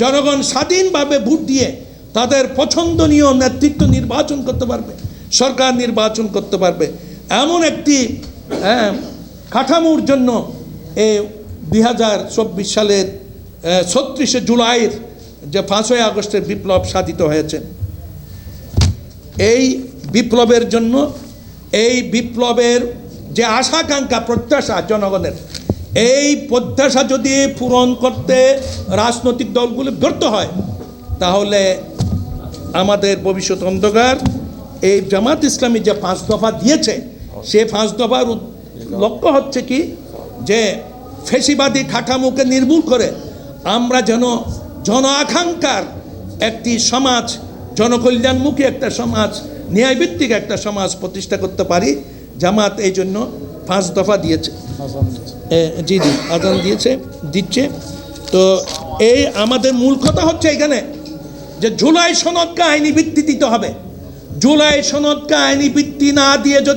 জনগণ স্বাধীনভাবে ভোট দিয়ে তাদের পছন্দনীয় নেতৃত্ব নির্বাচন করতে পারবে সরকার নির্বাচন করতে পারবে। এমন একটি হ্যাঁ, কাঠামোর জন্য এ দুই হাজার চব্বিশ সালের ছত্রিশে জুলাইয়ের যে পাঁচই আগস্টের বিপ্লব সাধিত হয়েছে এই বিপ্লবের জন্য এই বিপ্লবের যে আশাকাঙ্ক্ষা প্রত্যাশা জনগণের এই প্রত্যাশা যদি পূরণ করতে রাজনৈতিক দলগুলো ব্যর্থ হয়, তাহলে আমাদের ভবিষ্যৎ অন্ধকার। এই জামাত ইসলামী যে পাঁচ দফা দিয়েছে, সে পাঁচ দফার লক্ষ্য হচ্ছে কি? যে ফেসিবাদী কাঠামোকে নির্মূল করে আমরা যেন জন আকাঙ্ক্ষার একটি সমাজ, জনকল্যাণমুখী একটা সমাজ, ন্যায়ভিত্তিক একটা সমাজ প্রতিষ্ঠা করতে পারি। জামাত এই জন্য পাঁচ দফা দিয়েছে। জি জি, আদান দিয়েছে, দিচ্ছে। তো এই আমাদের মূল কথা হচ্ছে এখানে যে জুলাই সনদকে আইনি ভিত্তি দিতে হবে। জুলাই সনদকে আইনি ভিত্তি না দিয়ে যদি